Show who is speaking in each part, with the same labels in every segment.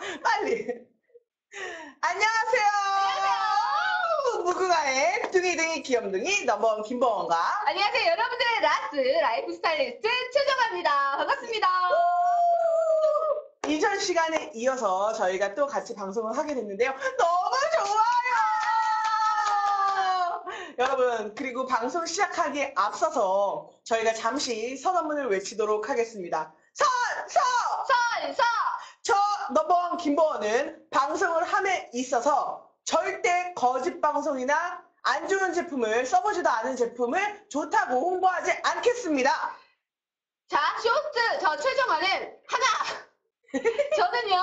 Speaker 1: 빨리. 안녕하세요. 무궁화의 둥이둥이 귀염둥이 넘버원 김보원과
Speaker 2: 안녕하세요. 여러분들의 라스 라이프 스타일리스트 최정아입니다. 반갑습니다.
Speaker 1: 이전 시간에 이어서 저희가 또 같이 방송을 하게 됐는데요. 너무 좋아요! 여러분, 그리고 방송 시작하기에 앞서서 저희가 잠시 선언문을 외치도록 하겠습니다. 선! 넘버원 김보원은 방송을 함에 있어서 절대 거짓 방송이나 안 좋은 제품을 써보지도 않은 제품을 좋다고 홍보하지 않겠습니다.
Speaker 2: 자, 쇼스트 저 최정아는 하나. 저는요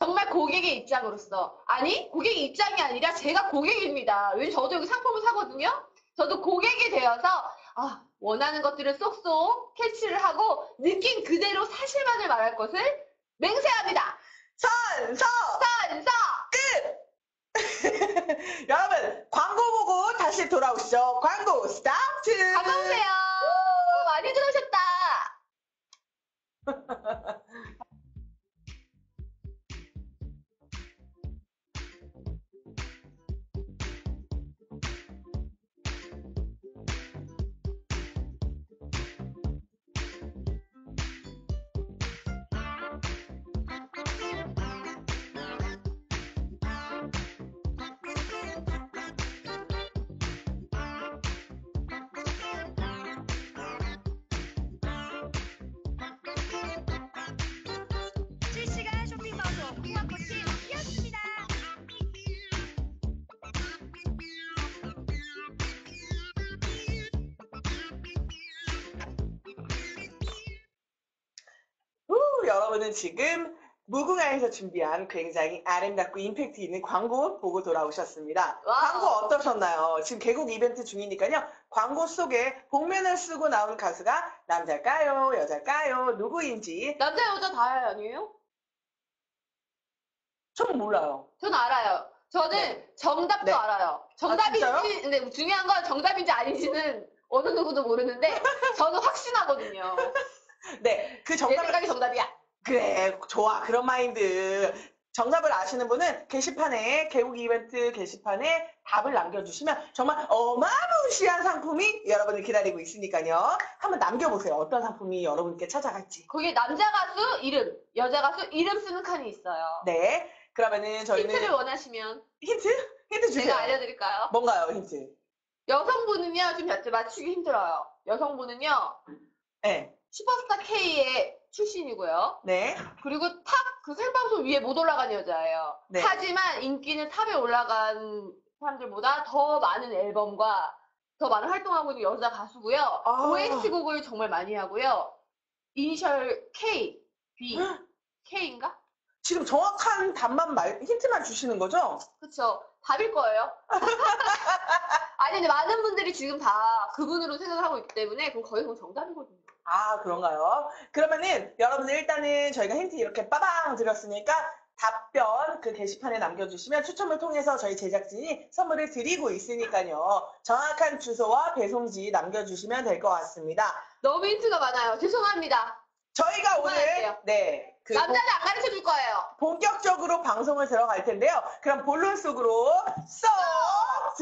Speaker 2: 정말 고객의 입장으로서 아니 고객의 입장이 아니라 제가 고객입니다. 왜냐면 저도 여기 상품을 사거든요. 저도 고객이 되어서 아, 원하는 것들을 쏙쏙 캐치를 하고 느낀 그대로 사실만을 말할 것을 맹세합니다.
Speaker 1: 선! 서!
Speaker 2: 선서
Speaker 1: 여러분 광고 보고 다시 돌아오시죠. 광고 스타트.
Speaker 2: 반가우세요. 많이 들어오셨다.
Speaker 1: 여러분은 지금 무궁화에서 준비한 굉장히 아름답고 임팩트 있는 광고 보고 돌아오셨습니다.
Speaker 2: 와우.
Speaker 1: 광고 어떠셨나요? 지금 개국 이벤트 중이니까요. 광고 속에 복면을 쓰고 나온 가수가 남자일까요? 여자일까요? 누구인지
Speaker 2: 남자 여자 다 아니에요?
Speaker 1: 전 몰라요.
Speaker 2: 전 알아요. 저는
Speaker 1: 네.
Speaker 2: 정답도
Speaker 1: 네.
Speaker 2: 알아요. 정답인지, 근데 중요한 건 정답인지 아닌지는 어느 누구도 모르는데 저는 확신하거든요.
Speaker 1: 네,
Speaker 2: 그내
Speaker 1: 정답을
Speaker 2: 생각이 정답이야.
Speaker 1: 그래, 좋아. 그런 마인드. 정답을 아시는 분은 게시판에, 개국 이벤트 게시판에 답을 남겨주시면 정말 어마무시한 상품이 여러분을 기다리고 있으니까요. 한번 남겨보세요. 어떤 상품이 여러분께 찾아갈지.
Speaker 2: 거기에 남자 가수 이름, 여자 가수 이름 쓰는 칸이 있어요.
Speaker 1: 네. 그러면은 저희는
Speaker 2: 힌트를 원하시면
Speaker 1: 힌트? 힌트 주세요.
Speaker 2: 제가 알려드릴까요?
Speaker 1: 뭔가요, 힌트?
Speaker 2: 여성분은요, 좀 맞추기 힘들어요. 여성분은요,
Speaker 1: 네.
Speaker 2: 슈퍼스타 K의 출신이고요.
Speaker 1: 네.
Speaker 2: 그리고 탑 그 생방송 위에 못 올라간 여자예요.
Speaker 1: 네.
Speaker 2: 하지만 인기는 탑에 올라간 사람들보다 더 많은 앨범과 더 많은 활동하고 있는 여자 가수고요.
Speaker 1: 아.
Speaker 2: OST 곡을 정말 많이 하고요. 이니셜 K, B, K인가?
Speaker 1: 지금 정확한 답만 말, 힌트만 주시는 거죠?
Speaker 2: 그쵸. 답일 거예요. 아니, 근데 많은 분들이 지금 다 그분으로 생각을 하고 있기 때문에 그건 거의 그건 정답이거든요.
Speaker 1: 아, 그런가요? 그러면은 여러분들 일단은 저희가 힌트 이렇게 빠방 드렸으니까 답변 그 게시판에 남겨주시면 추첨을 통해서 저희 제작진이 선물을 드리고 있으니까요. 정확한 주소와 배송지 남겨주시면 될 것 같습니다.
Speaker 2: 너무 힌트가 많아요. 죄송합니다.
Speaker 1: 저희가 오늘
Speaker 2: 그만할게요.
Speaker 1: 네, 그
Speaker 2: 남자는 안 가르쳐 줄 거예요.
Speaker 1: 본격적으로 방송을 들어갈 텐데요. 그럼 본론 속으로 쏙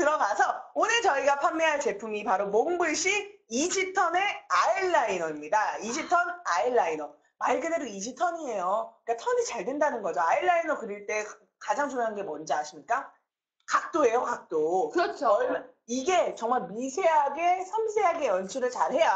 Speaker 1: 들어가서 오늘 저희가 판매할 제품이 바로 몽블시 이지턴의 아이라이너입니다. 이지턴 아이라이너. 말 그대로 이지턴이에요. 그러니까 턴이 잘 된다는 거죠. 아이라이너 그릴 때 가장 중요한 게 뭔지 아십니까? 각도예요, 각도.
Speaker 2: 그렇죠.
Speaker 1: 얼마- 이게 정말 미세하게 섬세하게 연출을 잘해야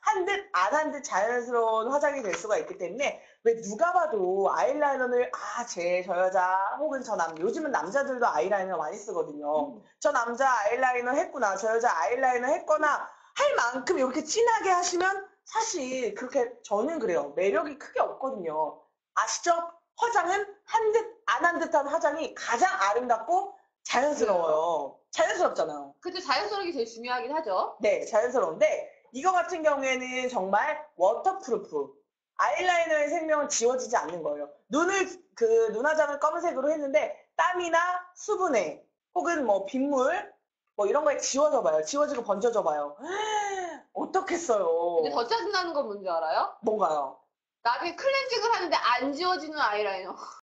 Speaker 1: 한 듯 안 한 듯 자연스러운 화장이 될 수가 있기 때문에 왜 누가 봐도 아이라이너를 아쟤저 여자 혹은 저 남 요즘은 남자들도 아이라이너 많이 쓰거든요.
Speaker 2: 음.
Speaker 1: 저 남자 아이라이너 했구나 저 여자 아이라이너 했거나 할 만큼 이렇게 진하게 하시면 사실 그렇게 저는 그래요 매력이 크게 없거든요. 아시죠? 화장은 한 듯 안 한 듯한 화장이 가장 아름답고 자연스러워요. 자연스럽잖아요.
Speaker 2: 그쵸, 자연스러운 게 제일 중요하긴 하죠.
Speaker 1: 네, 자연스러운데 이거 같은 경우에는 정말 워터프루프. 아이라이너의 생명은 지워지지 않는 거예요. 눈을 그 눈화장을 검은색으로 했는데 땀이나 수분에 혹은 뭐 빗물 뭐 이런 거에 지워져 봐요. 지워지고 번져져 봐요. 어떻겠어요?
Speaker 2: 근데 더 짜증나는 건 뭔지 알아요?
Speaker 1: 뭔가요?
Speaker 2: 나중에 클렌징을 하는데 안 지워지는 아이라이너.